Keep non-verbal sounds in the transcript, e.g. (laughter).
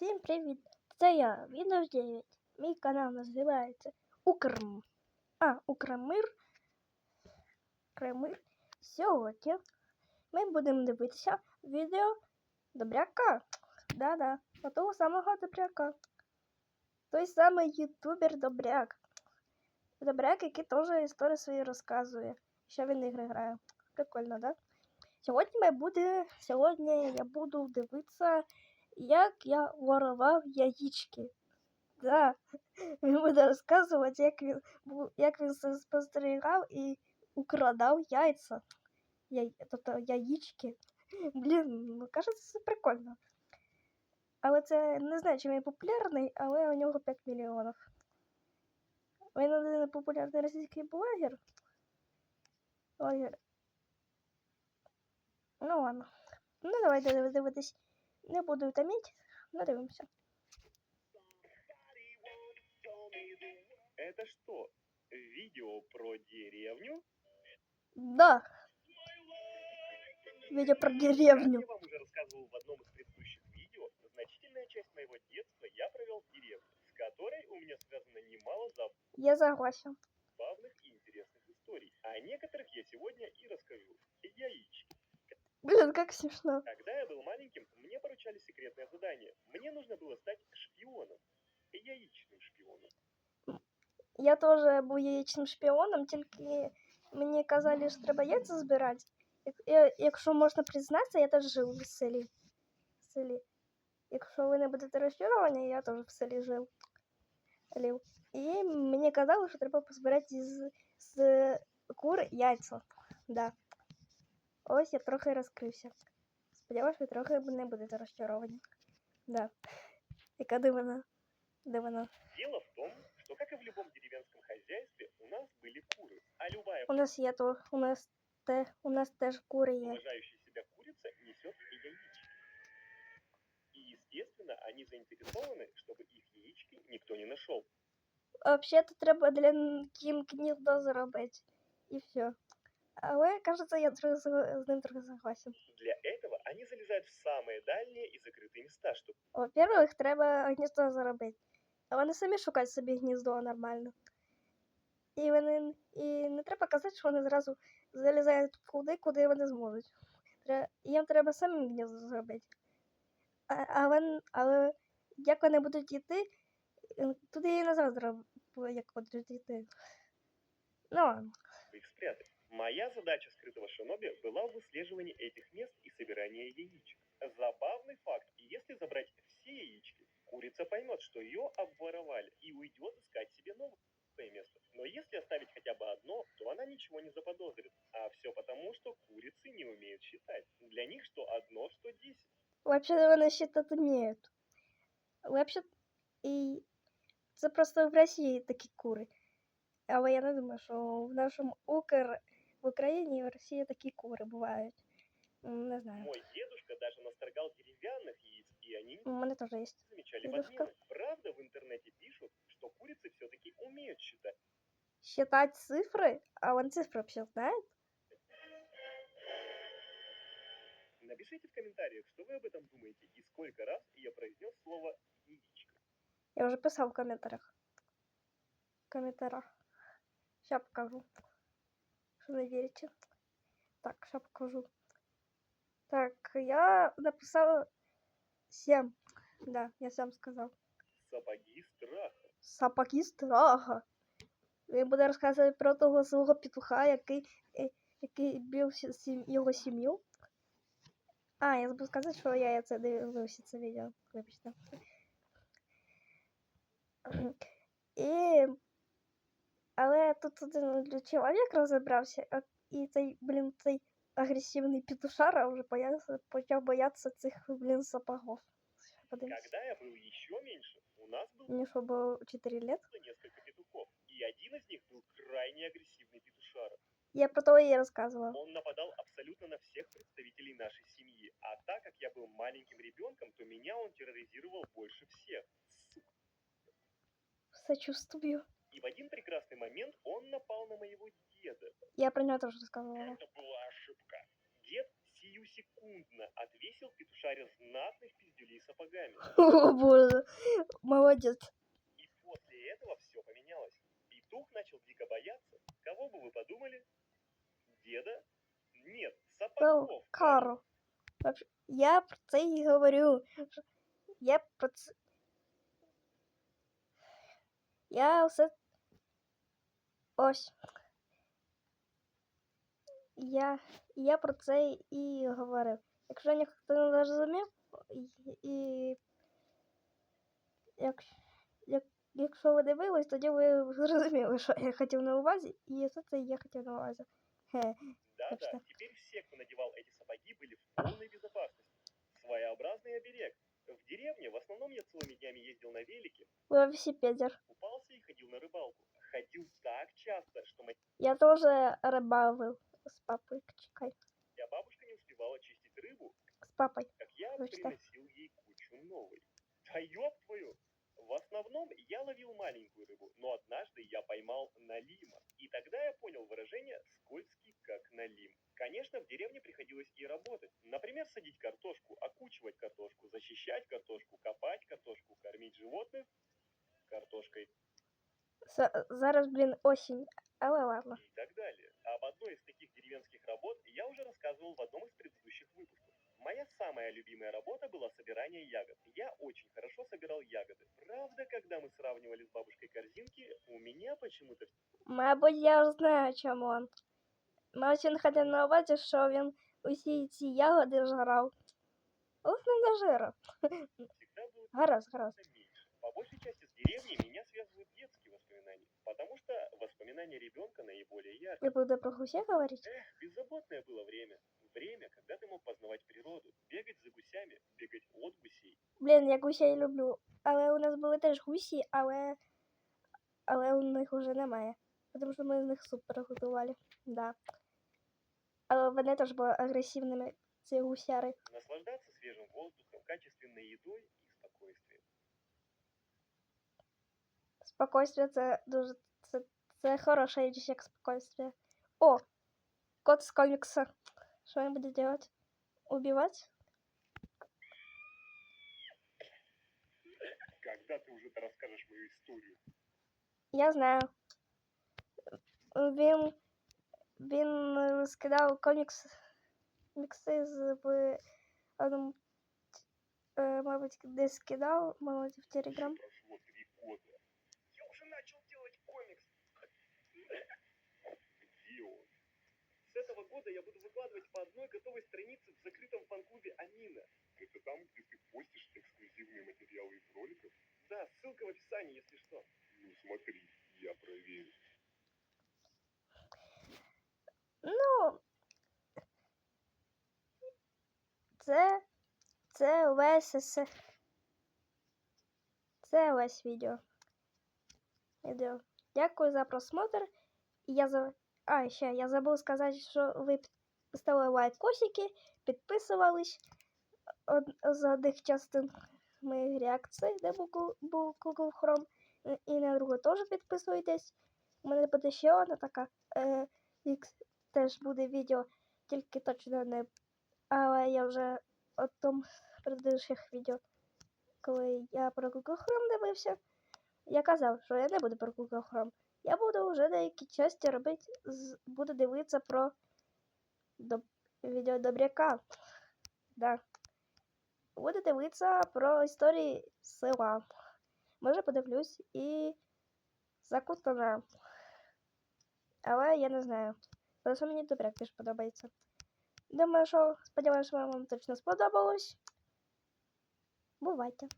Всім привіт! Це я, Windows 9. Мій канал називається Укрм. А, Укрмир. Кремир. Сьогодні ми будемо дивитися відео Добряка. Да-да, того самого Добряка. Той самий ютубер Добряк. Добряк, який теж історії свої розказує. Що він ігри грає. Прикольно, да? Сьогодні ми буде, сьогодні я буду дивитися як я ворував яєчки. Да. (laughs) Він буде розказувати, як він, як він спостерігав і украдав яйця. Я, тобто яєчки. (laughs) Блін, ну кажеться, це прикольно. Але це не знаю, чи він популярний, але у нього 5 мільйонів. Він один популярний російський блогер. Блогер. Ну ладно. Ну давайте див- дивитись. Не буду утомить, но дивимося. Это что, видео про деревню? Да. Видео про Как деревню. я вам уже рассказывал в одном из предыдущих видео, значительная часть моего детства я провел в деревне, с которой у меня связано немало Я согласен. забавных и интересных историй. О некоторых я сегодня и расскажу. Яички. Блин, как смешно. Когда я был маленьким, мне поручали секретное задание. Мне нужно было стать шпионом. Яичным шпионом. Я теж був яєчним шпіоном, тільки мені казали, що треба яйця збирати. Як- я- Якщо можна признатися, я теж жив в селі. В селі. Якщо ви не будете розчаровані, я теж в селі жив. Лів. І мені казали, що треба позбирати з, з кур яйця. Да. Ось я трохи розкрився. Сподіваюся, ви трохи не будете розчаровані. Да. Яка дивина. Дивина. Дело в том, что, как и в любом деревенском хозяйстве, у нас были куры. А любая У нас є то, у нас те, у нас теж кури є. уважающая себя курица несет и яички. И, естественно, они заинтересованы, чтобы их яички никто не нашел. Взагалі-то треба для н- їм гніздо зробити. І все. Але, кажеться, я трохи з з ним трохи согласен. Для этого они залезают в самые дальние и закрытые места, чтобы Во-первых, треба гніздо зробити. А вони самі шукають собі гніздо нормально. І вони і не треба казати, що вони зразу залізають туди, куди вони зможуть. Тре- Їм треба самим гніздо зробити. А, а вон- але як вони будуть йти, е, туди і назад зроб... як будуть йти. Ну, ладно. их спрятать. Моя задача скрытого шиноби была в выслеживании этих мест и собирании яичек. Забавный факт, если забрать все яички, курица поймет, что ее обворовали и уйдет искать себе новое место. Но если оставить хотя бы одно, то она ничего не заподозрит. А все потому, что курицы не умеют считать. Для них что одно, что десять. Вообще вони считати вміють. Вообще, і це просто в Росії такі кури. Але я не думаю, що в нашому Укр в Україні і в Росії такі кури бувають. М, Не знаю. Мой дедушка даже насторгал деревянных яиц, и они У мене теж є. замечали Дедушка? подмены. Правда, в интернете пишут, что курицы все-таки умеют считать. Считать цифри, а вони цифри взагалі знають. Напишите в комментариях, что вы об этом думаете и сколько раз я произнес слово яичко. Я вже писав в коментарях. В коментарях. Ща покажу. Що не вірите. Так, ща покажу. Так, я написав 7. Да, я сам сказав. Сапоги страха. Сапоги страха. Він буде розказувати про того свого петуха, який, е, який бив сі- сім- його сім'ю. А, я забув сказати, що я це дивився це відео. Вибачте. І... Але тут один чоловік розібрався, а- і цей, блін, цей агресивний петушара вже боявся, почав боятися цих, блін, сапогов. Подивіться. Когда я был еще меньше, у нас было Мені що було 4 лет. несколько петухов, и один из них был крайне агрессивный петушара. Я про того і розказувала. Он нападал абсолютно на всех представителей нашей семьи, а так как я был маленьким ребенком, то меня он терроризировал больше всех. Сука. Сочувствую. И в один прекрасный момент он напал на моего деда. Я про нього теж розказувала. Это была ошибка. Дед сиюсекундно отвесил петушаре знатных пиздюлей сапогами. (laughs) О, боже. Молодец. И после этого все поменялось. Петух начал дико бояться. Кого бы вы подумали? Деда? Нет, сапогов. Вообще, Я про це і говорю. Я про це... Я все... Ось. Я, я про це і говорив. Якщо ніхто не зрозумів, і, і як, як, якщо ви дивились, тоді ви зрозуміли, що я хотів на увазі, і це це я хотів на увазі. Хе. Да-да, Точно. теперь все, кто надевал эти сапоги, были в полной безопасности. Своеобразный оберег. В деревне в основном я целыми днями ездил на велике, Велосипедер. купался и ходил на рыбалку. Ходил так часто, что Я тоже рыбалил с папой. Чекай. моя бабушка не успевала чистить рыбу, С папой. как я Ну что? приносил ей кучу новой. Да ёб твою! В основном я ловил маленькую рыбу, но однажды я поймал налима. И тогда я понял выражение «скользкий как налим». Конечно, в деревне приходилось и работать. Например, садить картошку, окучивать картошку, защищать картошку, копать картошку, кормить животных картошкой Зараз, блин, осень. Але ладно. и так далее. Об одной из таких деревенских работ я уже рассказывал в одном из предыдущих выпусков. Моя самая любимая работа была собирание ягод. Я очень хорошо собирал ягоды. Правда, когда мы сравнивали с бабушкой корзинки, у меня почему-то Мабуть, я знаю, чому он. Мабуть, він хотів на увазі, що він усі ці ягоди жрав. Ох, не дожирав. всегда было Гаразд, гаразд. меньше. По большей части с деревней меня связывают детские воспоминания, потому что воспоминания ребенка наиболее яркие. Я буду про гуся говорити. Эх, беззаботное было время. Время, когда ты мог познавать природу, бегать за гусями, бегать от гусей. Блін, я гусей люблю. Але у нас були теж гусі, але. Але у них вже немає. Тому що ми з них суп приготували. Да. Але вони теж були агресивними, ці гусяри. Наслаждаться свежим воздухом, качественной едой и спокойствием. Спокойствие це дуже. Це, це хороша річ, як спокойствие. О! Кот з комікса. Що він буде делать? Убивать? Когда ты уже расскажешь мою историю? Я знаю. Він. Він е, скидав комікс. Мікси з в одному. Е, мабуть, десь скидав, мабуть, в Телеграм. начал делать комикс. Где он? С этого года я буду выкладывать по одной готовой странице в закрытом фан-клубе Амина. Это там, где ты постишь эксклюзивные материалы из роликов? Да, ссылка в описании, если что. Ну смотри, я проверю. Ну. Це. Це весь. Це весь відео. Відео. Дякую за просмотр. Я за. А, ще я забув сказати, що ви ставили лайкосики, підписувались од... з одних частин моїх реакцій, де був, Google Chrome. І на другу теж підписуйтесь. У мене буде ще одна така. Е, теж буде відео, тільки точно не. Але я вже о том предыдущих відео, коли я про Google Chrome дивився, я казав, що я не буду про Google Chrome. Я буду вже деякі часті робити, з... буду дивитися про до... відео Добряка. Да. Буду дивитися про історії села. Може подивлюсь і закутана. Але я не знаю. Просто мені добряк більш подобається. Думаю, що сподіваюся, вам точно сподобалось. Бувайте!